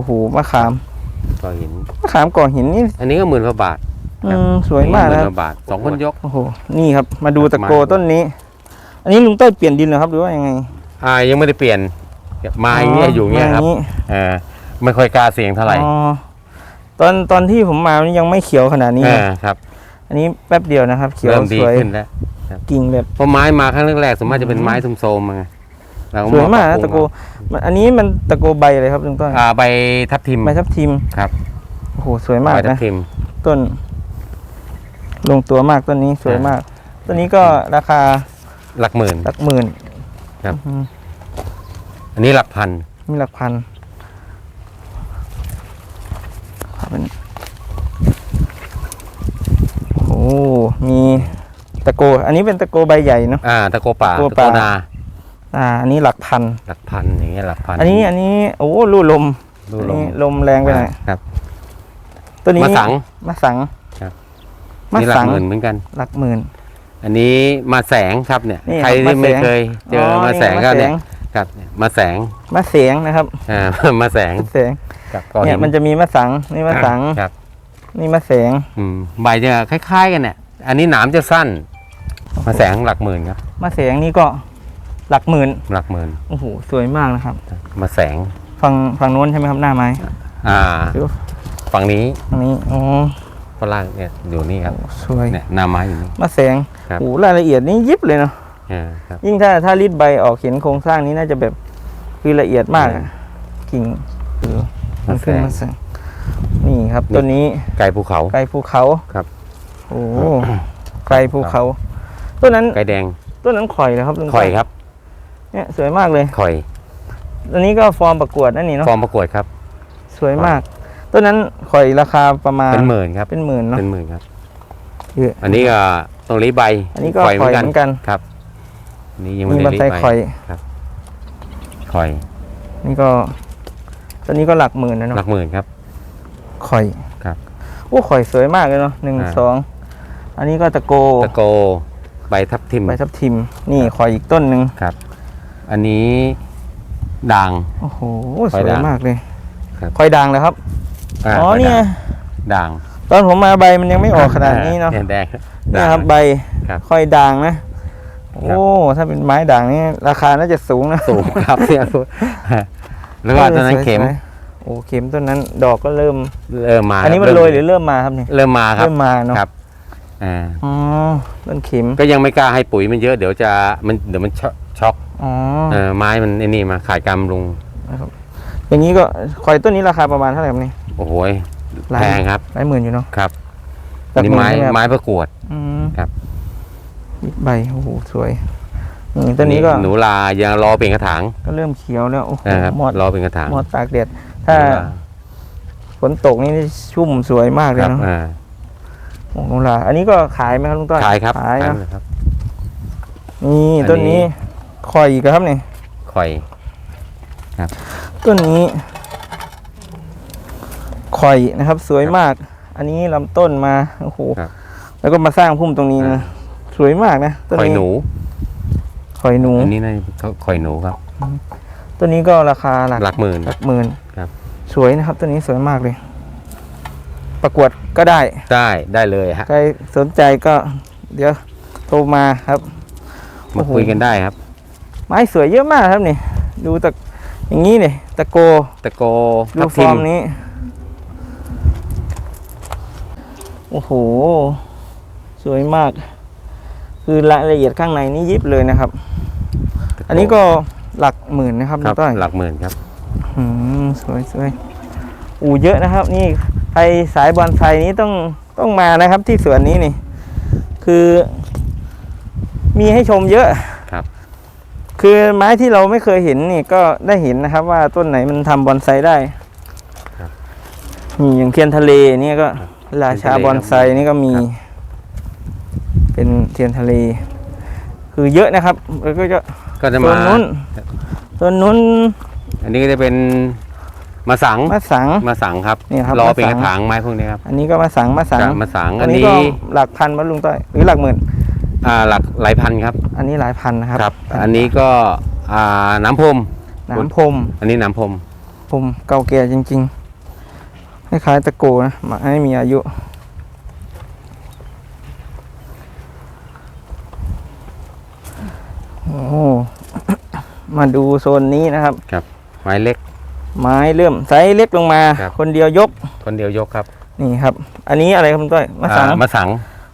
โอ้โหมะขามก่อหินมะขามก่อหินนี่อันนี้ก็หมื่นกว่าบาทอืมสวยมากหนะมื่คนรับกว่าบาทสองคนยก โอ้โหนี่ครับ มาดูตะโกไม้ต้นนี้ อันนี้ลุงต้อยเปลี่ยนดินเหรอครับหรือว่ายังไงอ่ายังไม่ได้เปลี่ยนมาอย่างเงี้ยอยู่อย่างเงี้ยครับมาเออไม่ค่อยกล้าเสี่ยงเท่าไหร่อ๋อตอนตอนที่ผมมานี่ยังไม่เขียวขนาดนี้เอนะอครับอันนี้แป๊บเดียวนะครับ เขียวเริ่มดีสวยขึ้นแล้วกิ่งแบบเพราะไม้มาครั้งแรกๆสมมติจะเป็นไม้โทรมๆมาไง เรสวยมากปรันะบปรุงตะโกมันอันนี้มันตะโกใบเลยครับลุงต้อยอ่าใบทับทิมใบทับทิมครับโอ้โหสวยมากใบทับนะทิม ต้น ลงตัวมากต้นนี้สวยมาก ต้นนี้ก็ราคาหลักหมื่น หลักหมื่นครับ อืมอันนี้หลักพันมีหลักพันครับเป็นโอ้มีตะโก อันนี้เป็นตะโกใบใหญ่เนาะ อ่าตะโกป่าตะโกตะป่าโกนา อ่าอันนี้หลักพัน หลักพันอย่างเงี้ยหลักพันอันนี้อันนี้โอ้ลู่ลมดูอันลมนี้ลมแรงไปหน่อยครับ ตัวนี้มาสัง มาสังครับ มานี่หลัสักงหมื่นเหมือนกัน หลักหมื่น อันนี้มาแสงครับเนี่ย นี่ใครครับที่ไม่มาแสงเคย เจออมาแสงก็เนี่ยครับเนี่ยมาแสงมาเสียงนะครับอ่า มาแสงเสียงกับก่อเนี่หิยนมันจะมีมะสังนี่มะสังครับ นี่มะเสียงอืมใบจะคล้าย ๆ กันเนี่ย อันนี้หนามจะสั้น มาแสงหลักหมื่นครับมะเสียงนี่ก็ หลักหมื่นหลักหมื่นโอ้โหสวยมากนะครับ มาแสงฝั่งฝั่งโน้นใช่ไหมครับหน้าไม้อ่าหรือฝั่งนี้ฝั่งนี้อ๋อฝรั่งเนี่ยอยู่นี่ครับสวยเนี่ยหน้าไม้อยู่นี่มะเสียงครับโอ้โหรายละเอียดนี่ยิบเลยเนาะอ่าครับยิ่งถ้าถ้ารีดใบออกเห็นโครงสร้างนี้น่าจะแบบคือละเอียดมากอะกิ่งคือมันขึ้นมาแสงนี่ครับต้นนี้ไก่ภูเขาไกลภูเขาครับโอ้ไกลภูเขาต้นนั้นไก่แดงต้นนั้นข่อยเลยครับลุงข่อยครับ เนี่ยสวยมากเลยข่อยอันนี้ก็ฟอร์มประกวดนั่นนี่เนาะฟอร์มประกวดครับ สวยมากต้นนั้นข่อยราคาประมาณเป็นหมื่นครับเป็นหมื่นเนาะเป็นหมื่นครับเยอะอันนี้ก็ตรงรีใบ อันนี้ก็ข่อยเหมือนกันข่อยเหมือนกันครับอันนี่ยังมีไม่บัได้นรีไดใบข่อยข่อย นี่ก็ต้นนี้ก็หลักหมื่นนะหลัเนาะกหมื่นครับข่อยครับโอ้ข่อยสวยมากเลยเนาะหนึ่งอ่าสองอันนี้ก็ตะโกตะโก ใบทับทิมใบทับทิม นี่ข่อยอีกต้นหนึ่งครับ อันนี้ด่าง โอ้โหข่สอยวยด่างมากเลยครับข่อยด่างเลยครับาอ๋อใบเนี่ยด่าง ตอนผมมาใบมันยังไม่ออกขนาดนี้เนาะแดงเนี่ยครับใบครับค่อยด่างนะ ครับ โอ้ถ้าเป็นไม้ด่างนี่ราคาน่าจะสูงนะสูงครับเนี่ยแล้วก็ตอนนั้นเข็มสวยๆโอ้เข็มต้นนั้นดอกก็เริ่ม เริ่มมาอันนี้มันริ่โรยหรือเริ่มมาครับเนี่ยเริ่มมาครับเริ่มมาเนาะครับอ่าอ๋อต้นเข็มก็ยังไม่กล้าให้ปุ๋ยมันเยอะเดี๋ยวจะมันเดี๋ยวมันช็อกช็ อกอ๋อเออไม้มันไอ้นี่มาขายกรรมลุงอย่างนี้ก็คอยต้นนี้ราคาประมาณเท่าไหร่ครับนี่โอ้โหยหลายแพงครับหลายหมื่นอยู่เนาะครับหลักนี่หไม้ใช่หครับไม้ประกวด อืมครับใบโอ้โหสวยอืมต้นนี้ก็หนูลายังรอเปลี่ยนกระถางก็เริ่มเขียวแล้วโอ้โหนะครับหมดรอเปลี่ยนกระถางหมดตากแดดถ้าหนูลฝนตกนี่ชุ่มสวยมากเลคยรับเนาะอ่าโอ้โหลาอันนี้ก็ขายไหมครับลุงต้อยขายครับขายขายเนาะหมดครับ นี่อันนี้ต้นนี้ คอยอีกครับนี่ข่อย ต้นนี้คอยนะครับ สวยมาก อันนี้ลำต้นมาโอ้โหครับแล้วก็มาสร้างพุ่มตรงนี้ครันะบ สวยมากนะต้นข่อยนี้หนู คอยหนู อันนี้น่าจะข่อยหนูครับ ต้นนี้ก็ราคาหลักหลักหมื่น หลักหมื่นครับ สวยนะครับต้นนี้สวยมากเลย ประกวดก็ได้ ได้ได้เลยฮะใครสนใจก็ เดี๋ยวโทรมาครับโอ้มาโห คุยกันได้ครับ ไม้สวยเยอะมากครับนี่ ดูตะอย่างนี้เนี่ยตะโกตะโกดูทับฟทิอมร์มนี้ โอ้โห สวยมาก คือรายละเอียดข้างในนี่ยิบเลยนะครับตะโอันนี้ก็หลักหมื่นนะครับคน้รัอบงต้อยหลักหมื่นครับอืมสวยสวยอูเยอะนะครับ นี่ใครสายบอลไซนี้ต้องต้องมานะครับที่สวนนี้นี่ คือ มีให้ชมเยอะ ครับคือไม้ที่เราไม่เคยเห็นนี่ก็ได้เห็นนะครับ ว่าต้นไหนมันทำบอนไซได้ครับมีอย่างเทียนทะเลเนี่ยก็ราชาเทียนทะเลบอนไซนี่ก็มีครับเป็นเทียนทะเล คือเยอะนะครับแล้วก็จะก็จะต้มานนู้นต้นนู้น อันนี้ก็จะเป็นมาสังมะสังมาสังครับนี่ครับรอมะสังเป็นกระถางไม้พวกนี้ครับอันนี้ก็มะสังมะสังจะมาสังอัอันนนี้นี้ก็หลักพันวัดลุงต้อยหรือหลักหมื่น อ่าหลักหลายพันครับอันนี้หลายพันนะครับครับ อันนี้ก็อ่าน้ำพรมน้ำพรมอันนี้น้ำพรมผมเก่าแก่จริงๆคล้ายๆตะโกนะไม้มีอายุโอ้มาดูโซนนี้นะครับ ไม้เล็ก ไม้เริ่มไซส์เล็กลงมาครับคนเดียวยก คนเดียวยกครับ นี่ครับ อันนี้อะไรครับคุณต้อยมะสังอ่มะสัง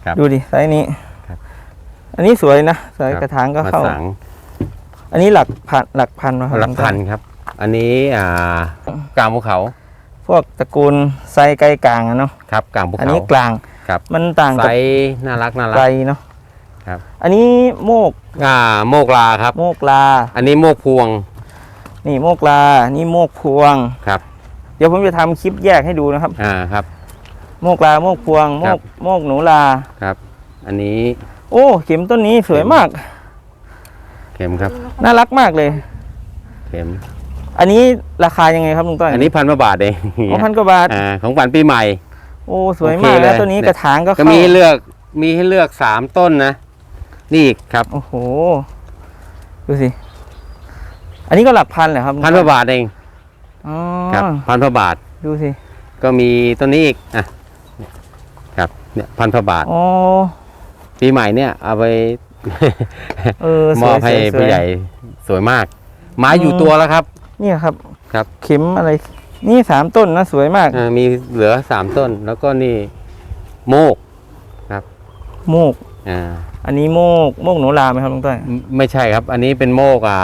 ครับดูดิไซส์นี้ครับ อันนี้สวยนะไซส์ครับกระถางก็มะเข้า สังอันนี้หลักพันหลักพันนะครับหลักพันครับ อันนี้อ่ากลางภูเขา พวกตระกูลไซส์ไกลกลางอะเนาะครับกลางภูอันเขานี้กลางครับมันต่างไซกับส์น่ารักน่ารัไกลกเนาะครับ อันนี้โมกอ่าโมกลาครับ โมกลา อันนี้โมกพวงนี่โมกลา นี่โมกพวง ครับเดี๋ยวผมจะทำคลิปแยกให้ดูนะครับ อ่าครับ โมกลาโมกพวง โมครักบ โมกหนูลา ครับ อันนี้ โอ้ เข็มต้นนี้สวยมาก เข็มครับ น่ารักมากเลย เข็ม อันนี้ราคายังไงครับลุงต้อยอันนี้พันกว่าบาทเองอ๋อพันกว่าบาทอ่าของขวัญปีใหม่ โอ้สวยโอเคมากแล้วเลยตัวนี้เนี่ยกระถางก็ก็เข้ามีให้เลือกมีให้เลือกสามต้นนะ นี่อีกครับ โอ้โห ดูสิ อันนี้ก็หลักพันเหรอครับลุงพันกว่าบาทเองอ๋อครับพันกว่าบาท ดูสิ ก็มีต้นนี้อีกอะครับ เนี่ยพันกว่าบาท อ๋อ ปีใหม่เนี่ยเอาไปเออสมวอยบให้สวยสวยผู้ใหญ่สวยมาก ไม้อยู่อืมตัวแล้วครับ เนี่ยครับครับ เข็มอะไร นี่สามต้นนะสวยมากอ่ามีเหลือสามต้น แล้วก็นี่โมกโมก อ่า อันนี้โมกโมกหนูลาไหมครับลุงต้อยไม่ไม่ใช่ครับ อันนี้เป็นโมกอ่า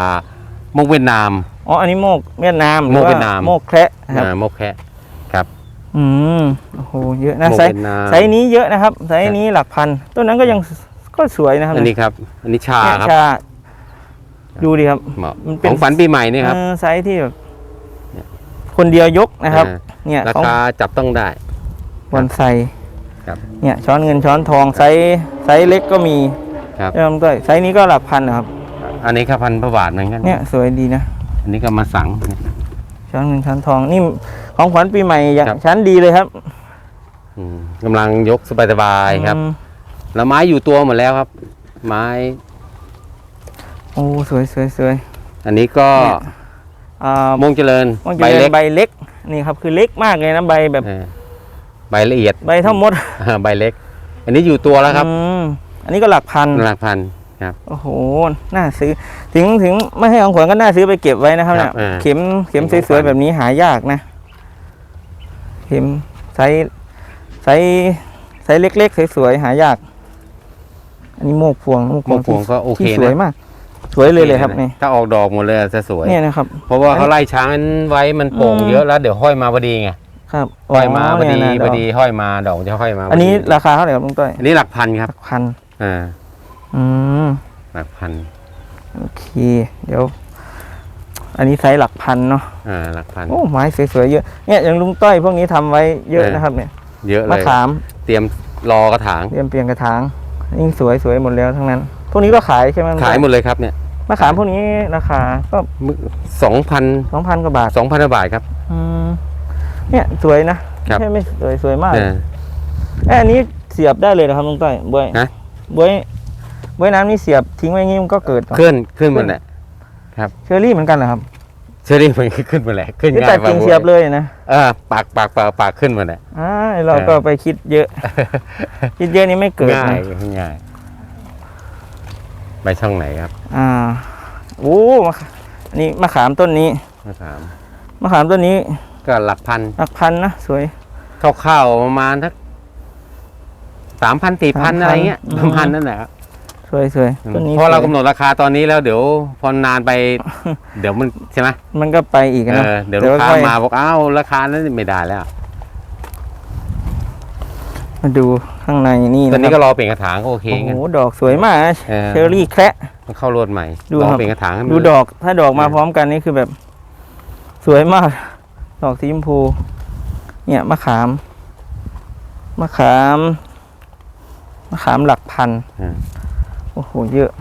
โมกเวียดนาม อ๋ออันนี้โมกเวียดนามหรือโมกเวียดนาม โมกแคระครับอ่าโมกแคะ อืมโอ้โหเยอะนะโมกไซส์เวียดนามไซส์นี้เยอะนะครับไซส์นี้หลักพันต้นนั้นก็ยังก็สวยนะครับอันนี้ครับ อันนี้ชาเนี่ยครับชาดูดิครับเหมาะมันเป็นของฝันปีใหม่นี่ครับเออไซส์ที่แบบคนเดียวยกนะครับอ่าเนี่ยราของคาจับต้องได้บอนไซครับเนี่ยช้อนเงินช้อนทองไซส์ไซส์เล็กก็มีครับเริ่มด้วยไซส์นี้ก็หลักพันนะครับ อันนี้ครับพันพระบาทเหมือนกันเนี่ยสวยดีนะ อันนี้ก็มาสัง ช้อนเงินช้อนทองนี่ของขวัญปีใหม่อย่างครับ ชั้นดีเลยครับอืมกำลังยกสบายๆครับ อืมแล้วไม้อยู่ตัวหมดแล้วครับ ไม้ โอ้สวยสวยสวยอันนี้ก็เนี่ยอ่าม่วงเจริญมันใบจะเล็เป็กนใบเล็กนี่ครับคือเล็กมากเลยนะใบแบบเออใบละเอียด ใบเท่ามด ใบเล็ก อันนี้อยู่ตัวแล้วครับอืมอันนี้ก็หลักพันหลักพัน ครับโอ้โหน่าซื้อถึงถึงไม่ให้ของขวัญก็น่าซื้อไปเก็บไว้นะครับคเนี่รัยบอ่าเข็มเข็มเข็มของสวยขวัญๆแบบนี้หายากนะ เข็มไซส์ไซส์ไซส์เล็กๆสวยๆหายาก อันนี้โมกพวงโมกพโมวงกพวงก็โอเคที่สวยนะมาก สวยเลยเลยครับโอนี่นะถ้าออกดอกหมดเลยจะสวย เนี่ยนะครับ เพราะว่าเขาไล่ช้างไว้มันโป่งอืม เยอะแล้วเดี๋ยวห้อยมาพอดีไงครับห้อยมาพอดีเนี่ยนะพอดีห้อยมาดอกจะห้อยมาอันนี้พดีราคาเท่าไหร่ครับลุงต้อยอันนี้หลักพันครับหลักพัน อ่า อืมหลักพันโอเค เดี๋ยว อันนี้ไซส์หลักพันเนาะอ่าหลักพัน โอ้ไม้สวยๆเยอะเนี่ยอย่างลุงต้อยพวกนี้ทำไว้เยอะเออ นะครับ เนี่ยเยอะเลมะย ขามเตรียมรอกระถาง เตรียมเปลี่ยนกระถางนี่สวยสวยหมดแล้วทั้งนั้น พวกนี้ก็ขายใช่ไหมลุงต้ขายหมดเลยครับเนี่ยมะขามพวกนี้ราคาก็สองพันสองพันกว่าบาทสองพันบาทครับ อืมเนี่ยสวยนะครับ ไม่ใช่ไม่สวยสวยมากเออ เอ้ยอันนี้เสียบได้เลยนะครับลุงต้อยบวยฮะบวย บวยน้ำนี่เสียบทิ้งไว้อย่างงี้มันก็เกิดเหรอ ขึ้นขึ้นหมดแหละเชอรี่เหมือนกันเหรอครับเชอรี่มันขึ้นหมดแหละขึ้นที่ง่าตัยดกิ่งเสียบเลยนะเออปากปากปากปากขึ้นหมดแหละ อ่าเราก็ไปคิดเยอะ คิดเยอะนี่ไม่เกิดง่ายนะง่ายใบช่องไหนครับอ่าโอ้มะขอันนี้มะขามต้นนี้มาถาม มะขามต้นนี้ก็หลักพันหลักพันนะสวย คร่าวๆประมาณทักสามพันสี่พัน3,000อะไรเงี้ยอืม ประมาณนั้นแหละครับส วยสวยต้นนี้เพราะเราสวยกำหนดราคาตอนนี้แล้วเดี๋ยวพอนานไป เดี๋ยวมันใช่ไหมมันก็ไปอีกเอนะอเดี๋ยวลูกค้าค่อยมาบอกอ้าวราคานั้นไม่ได้แล้ว มาดูข้างในนี่ตอนนะนี้คก็รับรอเปลี่ยนกระถางก็โอเคโอ้โหงั้นดอกสวยมากนะเออเชอรี่แคระมันเข้ารวดใหม่ดูรอครับเปลี่ยนกระถางให้มันดูดอกถ้าดอกมาเออพร้อมกันนี่คือแบบ สวยมาก ดอกสีชมพู เนี่ยมะขามมะขามมะขามหลักพันอืม โอ้โหเยอะ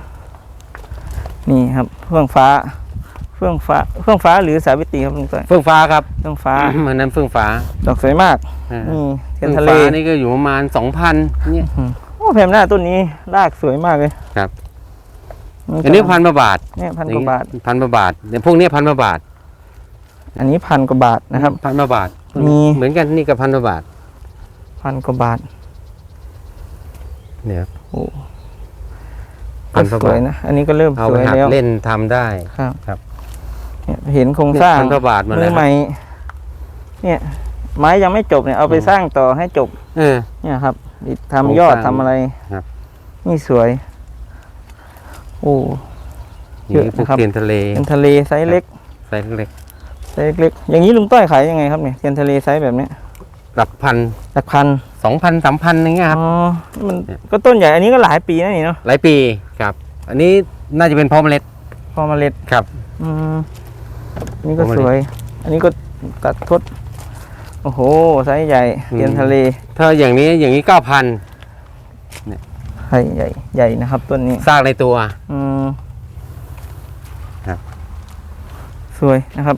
นี่ครับเฟื่องฟ้า เฟื่องฟ้า เฟื่องฟ้าหรือสาวิตรีครับลุงต้อยเฟื่องฟ้าครับเฟื่องฟ้า มันนั้นเฟื่องฟ้า ดอกสวยมากอ่า นี่เทียเฟื่นองทะเลฟ้านี่ก็อยู่ประมาณสองพันเนี่ย โอ้แพมหน้าต้นนี้รากสวยมากเลยครับมัอันนี้พันกว่าบาทเนี่ยพันกว่าบาท พันกว่าบาทเนี่ยพวกเนี้ยพันกว่าบาทอันนี้พันกว่าบาทนะครับ พันกว่าบาทมี เหมือนกันนี่กับพันกว่าบาทพันกว่าบาทเนี่ยโอ้พัก็น กว่าสวยบาทนะ อันนี้ก็เริ่มเอาสไปวยหัดแล้วเล่นทำได้ ครับครับ เนี่ยเห็นโครงสร้างพันกว่าบาทหมามืแล้อวใหม่เนี่ย ไม้ยังไม่จบเนี่ยเอาไปอืมสร้างต่อให้จบ เออ เนี่ยครับทโครงำยอดสร้างทำอะไรครับ นี่สวย โอ้ เยนี่อะพวกนะครับเทียนทะเลเป็นทะเลไซส์เล็กไซส์เล็กไซส์เล็กอย่างนี้ลุงต้อยขายยังไงครับเนี่ยเทียนทะเลไซส์แบบเนี้ยๆหลักพันหลักพัน สองพันสามพันอย่างเงี้ยครับอ๋อมันเนี่ยก็ต้นใหญ่อันนี้ก็หลายปีนะนี่เนาะหลายปีครับ อันนี้น่าจะเป็นเพอเมล็ดพอเมาเล็ดครับอืมอันนี้ก็พอเมล็ดสวย อันนี้ก็ตัดทดโอ้โหไซส์ใหญ่อืมเทียนทะเล ถ้าอย่างนี้อย่างนี้เก้าพันไซส์ใหญ่ใหญ่นะครับต้นนี้สร้างในตัว อืมครับ สวยนะครับ